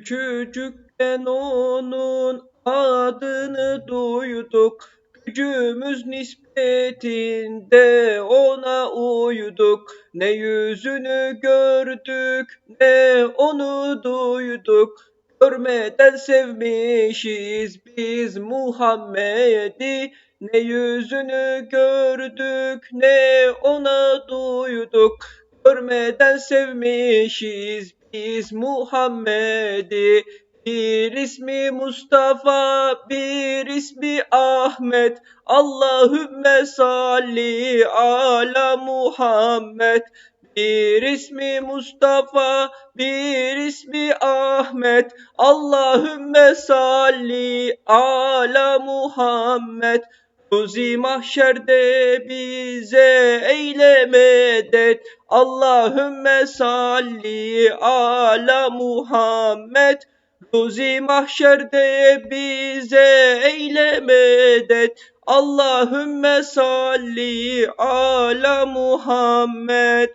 Küçücükken onun adını duyduk. Gücümüz nispetinde ona uyduk. Ne yüzünü gördük ne onu duyduk. Görmeden sevmişiz biz Muhammed'i. Ne yüzünü gördük ne ona duyduk. Görmeden sevmişiz biz Muhammed'i. Bir ismi Mustafa, bir ismi Ahmet. Allahümme salli ala Muhammed. Bir ismi Mustafa, bir ismi Ahmet. Allahümme salli ala Muhammed. Ruzi mahşerde bize eyle medet. Allahümme salli ala Muhammed. Ruzi mahşerde bize eyle medet. Allahümme salli ala Muhammed.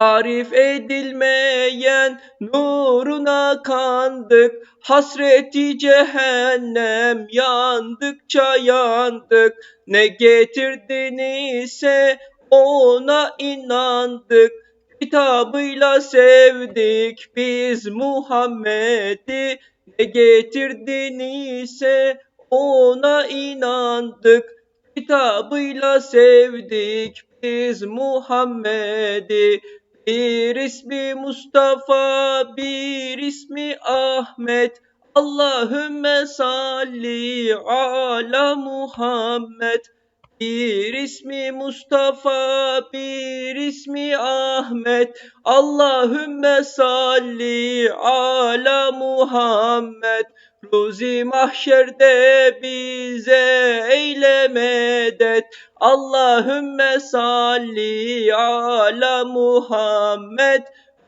Tarif edilmeyen nuruna kandık. Hasreti cehennem yandıkça yandık. Ne getirdin ise ona inandık. Kitabıyla sevdik biz Muhammed'i. Ne getirdin ise ona inandık. Kitabıyla sevdik biz Muhammed'i. Bir ismi Mustafa, bir ismi Ahmet. Allahümme salli ala Muhammed. Bir ismi Mustafa, bir ismi Ahmet. Allahümme salli ala Muhammed. Ruzi mahşerde bize eyle medet. Allahümme salli ala Muhammed.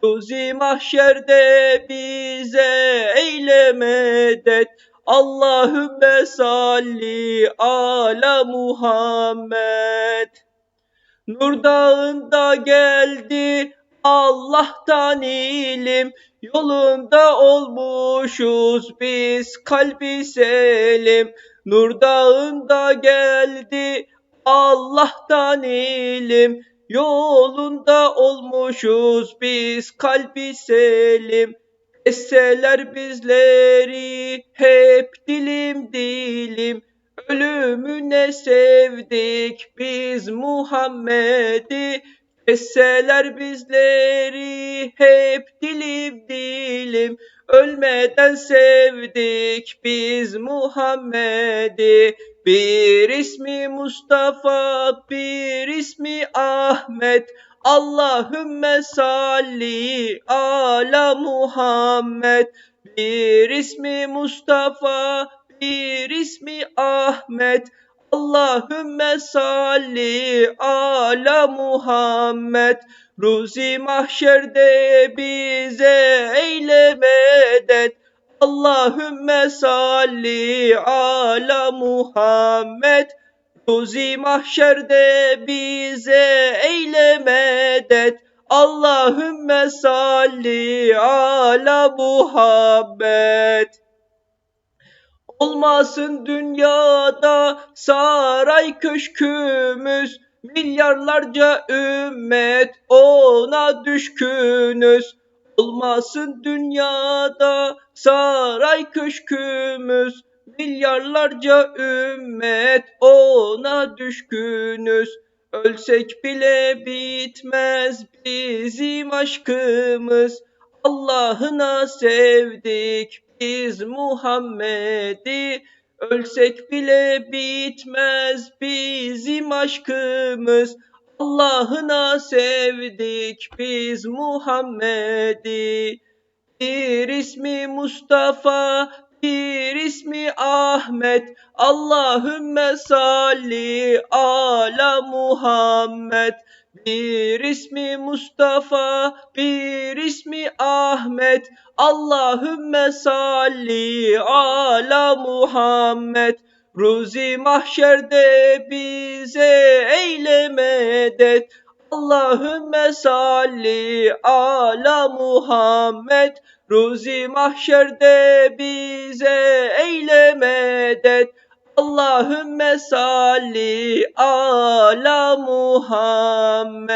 Ruzi mahşerde bize eyle medet. Allahümme salli ala Muhammed. Nur dağında geldi Allah'tan ilim. Yolunda olmuşuz biz kalbi selim. Nur dağında geldi Allah'tan ilim. Yolunda olmuşuz biz kalbi selim. Esseler bizleri hep dilim dilim. Ölümüne sevdik biz Muhammed'i. Esseler bizleri hep dilim dilim. Ölmeden sevdik biz Muhammed'i. Bir ismi Mustafa, bir ismi Ahmet. Allahümme salli ala Muhammed. Bir ismi Mustafa, bir ismi Ahmet. Allahümme salli ala Muhammed. Ruzi mahşerde bize eyle medet. Allahümme salli ala Muhammed. Ruzi mahşerde bize eyle medet. Allahümme salli ala Muhammed. Olmasın dünyada saray köşkümüz, milyarlarca ümmet ona düşkünüz. Olmasın dünyada saray köşkümüz, milyarlarca ümmet ona düşkünüz. Ölsek bile bitmez bizim aşkımız. Allah'ına sevdik biz Muhammed'i. Ölsek bile bitmez bizim aşkımız. Allah'ına sevdik biz Muhammed'i. Bir ismi Mustafa, bir ismi Ahmet. Allahümme salli ala Muhammed. Bir ismi Mustafa, bir ismi Ahmet. Allahümme salli ala Muhammed. Ruzi mahşerde bize eyle medet. Allahümme salli ala Muhammed Ruzi mahşerde bize eyle medet Allahümme salli ala Muhammed